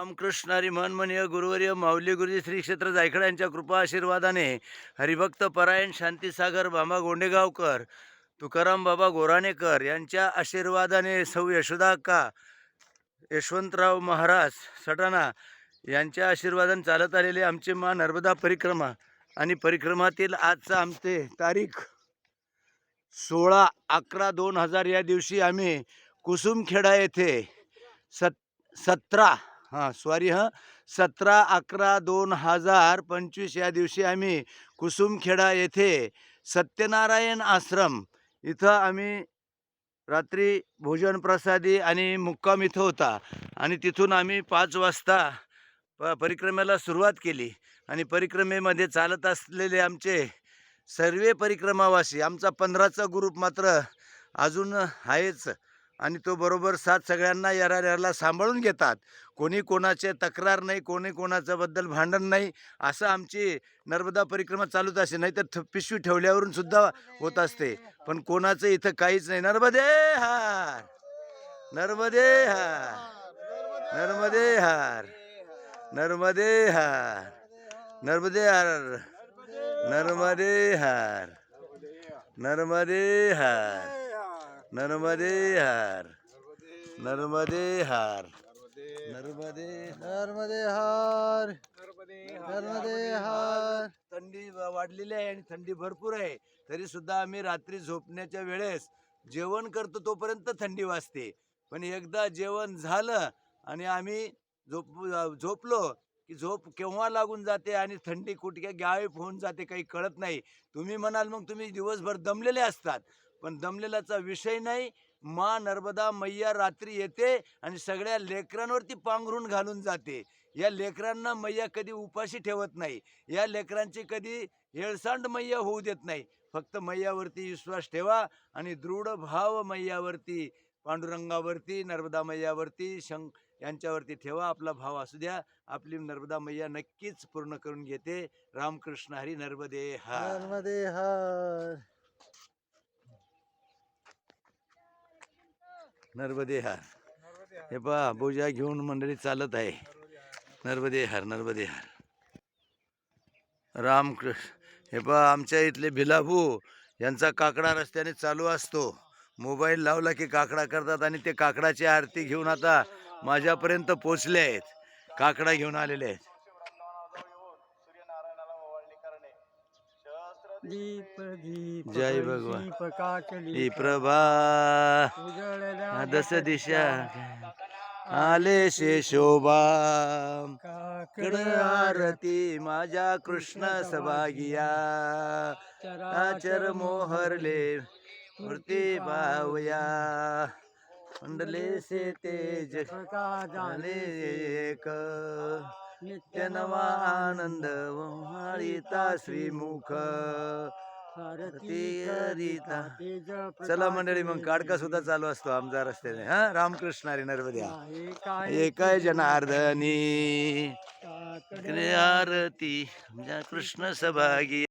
रामकृष्णारी मनमनीय गुरुवर्य माऊली गुरुजी श्री क्षेत्र जायखडा यांच्या कृपा आशीर्वादाने हरिभक्त परायण शांतीसागर बाबा गोंडेगावकर तुकाराम बाबा गोराणेकर यांच्या आशीर्वादाने सौ यशोदा का यशवंतराव महाराज सटाणा यांच्या आशीर्वादाने चालत आलेले आमचे मा नर्मदा परिक्रमा आणि परिक्रमातील आजचा आमचे तारीख सोळा अकरा दोन हजार या दिवशी आम्ही कुसुमखेडा येथे सत सतरा हां सॉरी हां. सतरा अकरा दोन हजार पंचवीस या दिवशी आम्ही कुसुमखेडा येथे सत्यनारायण आश्रम इथं आम्ही रात्री भोजन प्रसादी आणि मुक्काम इथं होता आणि तिथून आम्ही पाच वाजता प परिक्रमेला सुरुवात केली आणि परिक्रमेमध्ये चालत असलेले आमचे सर्व परिक्रमावासी आमचा पंधराचा ग्रुप मात्र अजून आहेच. आणि तो बरोबर साथ सगळ्यांना यारा सांभाळून घेतात. कोणी कोणाचे तक्रार नाही कोणी कोणाच्याबद्दल भांडण नाही असं आमची नर्मदा परिक्रमा चालूच असते. नाहीतर तर पिशवी ठेवल्यावरून सुद्धा होत असते. पण कोणाचं इथं काहीच नाही. नर्मदे हार! नर्मदे हार! नर्मदे हार! नर्मदे हार! नर्मदे हार! नर्मदे हार! नर्मदे हार! नर्मदे हार। नर्मदे। हार। नर्मदे नर्मदे हार। नर्मदे हार। थंडी वाढलेली आहे आणि थंडी भरपूर आहे. तरी सुद्धा आम्ही रात्री झोपण्याच्या वेळेस जेवण करतो तोपर्यंत थंडी वाजते. पण एकदा जेवण झालं आणि आम्ही झोप झोपलो की झोप केव्हा लागून जाते आणि थंडी कुठक्या गायब होऊन जाते काही कळत नाही. तुम्ही म्हणाल मग तुम्ही दिवसभर दमलेले असतात. पण दमलेलाचा विषय नाही. मा नर्मदा मैया रात्री येते आणि सगळ्या लेकरांवरती पांघरून घालून जाते. या लेकरांना मैया कधी उपाशी ठेवत नाही. या लेकरांची कधी हेळसांड मैया होऊ देत नाही. फक्त मैयावरती विश्वास ठेवा आणि दृढ भाव मैयावरती पांडुरंगावरती नर्मदा मैयावरती शं यांच्यावरती ठेवा. आपला भाव असू द्या. आपली नर्मदा मैया नक्कीच पूर्ण करून घेते. रामकृष्ण हरी नर्मदे हा नर्मदे हा नर्मदे हार. हे पहा बोजा घेऊन मंडळी चालत आहे. नर्मदे हार. नर्मदे हार. रामकृष्ण हे पहा आमच्या इथले भिलाभू यांचा काकडा रस्त्याने चालू असतो. मोबाईल लावला की काकडा करतात आणि ते काकडाची आरती घेऊन आता माझ्यापर्यंत पोचले आहेत. काकडा घेऊन आलेले आहेत. दीप दीप जय भगवान. प्रभा दस दिशा। आले शे शोभा। कड आरती माझ्या कृष्ण सभागिया। आचर मोहरले मूर्ती बावया मंडले से तेज झाले एक। नित्य नवा आनंद माळीता श्रीमुख चला मंडळी मग काडका सुद्धा चालू असतो आमचा रस्त्याने हा? रामकृष्ण हरी नर्मद्या एकाय जनार्दनी। आरती कृष्ण सभागी